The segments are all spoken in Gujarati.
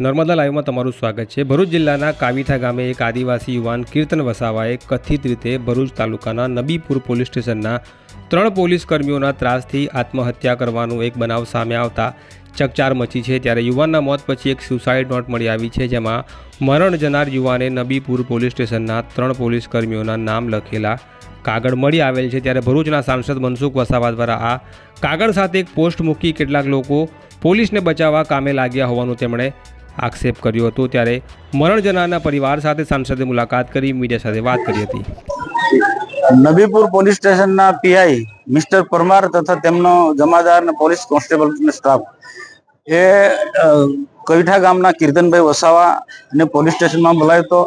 નર્મદા લાઈવમાં તમારું સ્વાગત છે. ભરૂચ જિલ્લાના કાવીઠા ગામે એક આદિવાસી યુવાન કીર્તન વસાવાએ કથિત રીતે ભરૂચ તાલુકાના નબીપુર પોલીસ સ્ટેશનના ત્રણ પોલીસ કર્મીઓના ત્રાસથી આત્મહત્યા કરવાનું એક બનાવ સામે આવતા ચકચાર મચી છે. ત્યારે યુવાનના મોત પછી એક સુસાઇડ નોટ મળી આવી છે, જેમાં મરણ જનાર યુવાને નબીપુર પોલીસ સ્ટેશનના ત્રણ પોલીસ કર્મીઓના નામ લખેલા કાગળ મળી આવેલ છે. ત્યારે ભરૂચના સાંસદ મનસુખ વસાવા દ્વારા આ કાગળ સાથે એક પોસ્ટ મૂકી કેટલાક લોકો પોલીસને બચાવવા કામે લાગ્યા હોવાનું તેમણે આક્ષેપ કર્યો હતો ત્યારે મરણ જનારના પરિવાર સાથે સાંસદે મુલાકાત કરી મીડિયા સાથે વાત કરી હતી. નબીપુર પોલીસ સ્ટેશનના પીઆઈ મિસ્ટર પરમાર તથા તેમનો જમાદાર અને પોલીસ કોન્સ્ટેબલ સ્ટાફ એ કવિઠા ગામના કીર્તનભાઈ વસાવા ને પોલીસ સ્ટેશનમાં બોલાવ્યો હતો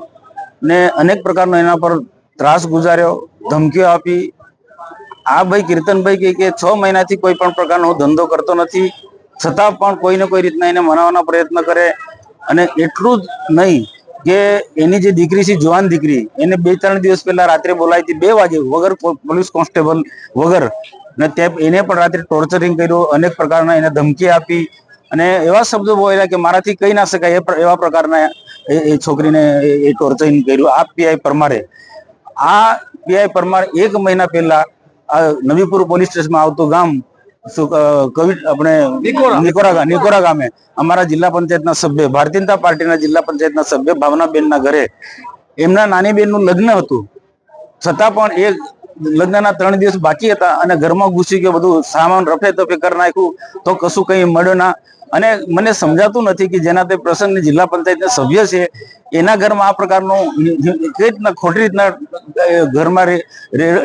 ને અનેક પ્રકારનો એના પર ત્રાસ ગુજાર્યો, ધમકીઓ આપી. આ ભાઈ કીર્તનભાઈ કહે કે છ મહિનાથી કોઈ પણ પ્રકારનો હું ધંધો કરતો નથી. છતાં પણ કોઈને કોઈ રીતના એને મનાવવાનો પ્રયત્ન કરે. અને એટલું જ નહીં કે એની જે દીકરી છે, જુવાન દીકરી, એને બે ત્રણ દિવસ પહેલા રાત્રે બોલાવી હતી, બે વાગે વગર પોલીસ કોન્સ્ટેબલ વગર. ને તે એને પણ રાત્રે ટોર્ચરિંગ કર્યું, અનેક પ્રકારના એને ધમકી આપી. અને એવા શબ્દો બોલ્યા કે મારાથી કહી ના શકાય એવા પ્રકારના એ- છોકરીને એ- ટોર્ચરિંગ કર્યું, આ પીઆઈ પરમારે. આ પીઆઈ પરમાર એક મહિના પહેલા નવીપુર પોલીસ સ્ટેશનમાં આવતું ગામ શું ક- કવિ આપણે નિકોરા. નિકોરા ગામે અમારા જિલ્લા પંચાયતના સભ્ય ભારતીય જનતા પાર્ટીના જિલ્લા પંચાયતના સભ્ય ભાવનાબેનના ઘરે એમના નાની બેનનું લગ્ન હતું. છતાં પણ એ લગ્નના ત્રણ દિવસ બાકી હતા અને ઘરમાં ઘૂસી ગયો બધું સામાન રફે તફે કરી નાખ્યું તો કશું કઈ મળ્યો ના. અને મને સમજાતું નથી કે જેના તે પ્રસંગની જિલ્લા પંચાયતના સભ્ય છે એના ઘરમાં આ પ્રકારનું કઈ રીતના ખોટી રીતના ઘરમાં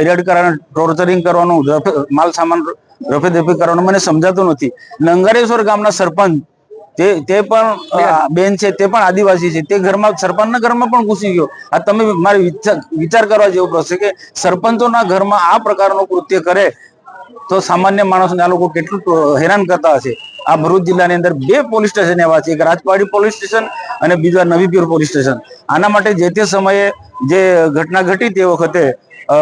રેડ કરવાનું ટોર્ચરિંગ કરવાનું માલ સામાન રફે દફે કરવાનું મને સમજાતું નથી. લંગારેશ્વર ગામના સરપંચ તે તે પણ બેન. છે તે પણ આદિવાસી છે. તે ઘરમાં સરપંચના ઘરમાં પણ ઘૂસી ગયો. આ તમે મારે વિચાર કરવા જેવો પ્રશ્ન કે સરપંચોના ઘરમાં આ પ્રકારનું કૃત્ય કરે તો સામાન્ય માણસને આ લોકો કેટલું હેરાન કરતા હશે. આ ભરૂચ જિલ્લાની અંદર બે પોલીસ સ્ટેશન એવા છે. એક રાજપાડી પોલીસ સ્ટેશન અને બીજા નવીપુર પોલીસ સ્ટેશન. આના માટે જે તે સમયે જે ઘટના ઘટી તે વખતે અ,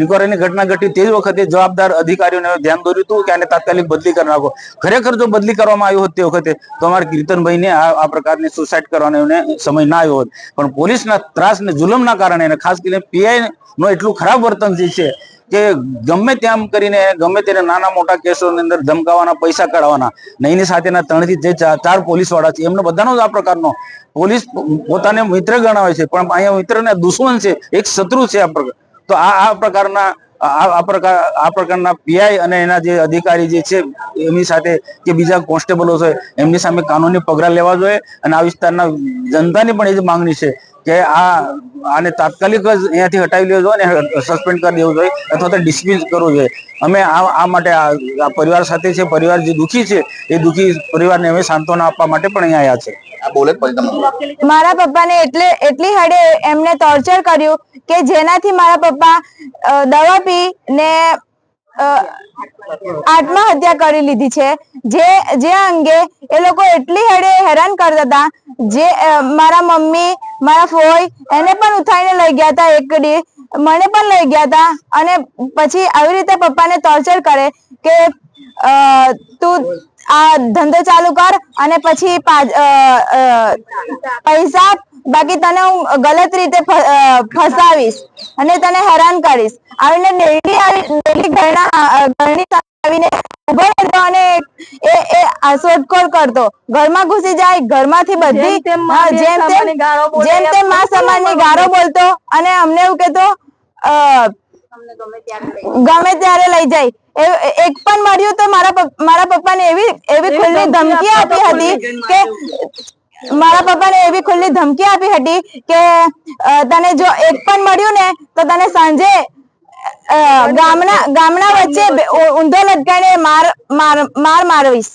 નિકોરાની ઘટના ઘટી તે જ વખતે જવાબદાર અધિકારીઓને ધ્યાન દોર્યું હતું કે આને તાત્કાલિક બદલી કરી નાખો. ખરેખર જો બદલી કરવામાં આવ્યો હોત તે વખતે તો અમારે કીર્તનભાઈને આ પ્રકારની સુસાઇડ કરવાનો એને સમય ના આવ્યો હોત. પણ પોલીસના ત્રાસ ને જુલમના કારણે અને ખાસ કરીને પીઆઈ નો એટલું ખરાબ વર્તન જે છે કે ગમે તેમ કરીને ગમે તેને નાના મોટા કેસોની અંદર ધમકાવાના, પૈસા કાઢવાના ને એની સાથેના ત્રણથી જે ચાર પોલીસવાળા છે, એમને બધાનો જ આ પ્રકારનો પોલીસ પોતાને મિત્ર ગણાવે છે, પણ અહીંયા મિત્ર ને દુશ્મન છે, એક શત્રુ છે આ પ્રકાર તો આ આ પ્રકારના આ પ્રકાર આ પ્રકારના પીઆઈ અને એના જે અધિકારી જે છે, એમની સાથે કે બીજા કોન્સ્ટેબલો છે, એમની સામે કાનૂની પગલા લેવા જોઈએ અને આ વિસ્તારના જનતાની પણ એ જ માંગણી છે કે આ આને તાત્કાલિક જ અહીંયાથી હટાવી લેવો જોઈએ અને સસ્પેન્ડ કરી દેવું જોઈએ અથવા તો ડિસ્મિસ કરવું જોઈએ. અમે આ આ માટે આ પરિવાર સાથે છે પરિવાર જે દુઃખી છે એ દુઃખી પરિવારને અમે સાંત્વના આપવા માટે પણ અહીંયા આવ્યા છે. મારા પપ્પાને એટલે એટલી હડે એમને ટોર્ચર કર્યું કે જેનાથી મારા પપ્પા દવા પી ને અ, આત્મહત્યા કરી લીધી છે. જે જે અંગે એ લોકો એટલી હેડે હેરાન કરતા હતા. જે મારા મમ્મી, મારા ફોઈ એને પણ ઉઠાઈને લઈ ગયા હતા એક મને પણ લઈ ગયા હતા અને પછી આવી રીતે પપ્પાને ટોર્ચર કરે કે તું આ ધંધો ચાલુ કર અને પછી પૈસા બાકી તને હું ગલત રીતે ફસાવીશ અને તને હેરાન કરીશ. આવીને ડેલી ડેલી ઘરના ઘરની આવીને ઊભો રહેતો અને એ એ શોધખોળ કરતો. ઘરમાં ઘૂસી જાય ઘરમાંથી બધી જેમ તેમ જેમ તેમ મા સમાનની ગારો બોલતો અને અમને એવું કહેતો ગમે ત્યારે લઈ જાય. એક પણ મળ્યું તો મારા મારા પપ્પાને એવી એવી ખુલ્લી ધમકી આપી હતી કે મારા પપ્પાને એવી ખુલ્લી ધમકી આપી હતી કે તને જો એક પણ મળ્યું ને, તો તને સાંજે ગામના ગામના વચ્ચે ઊંધો લટકાઈને માર માર માર મારવીશ.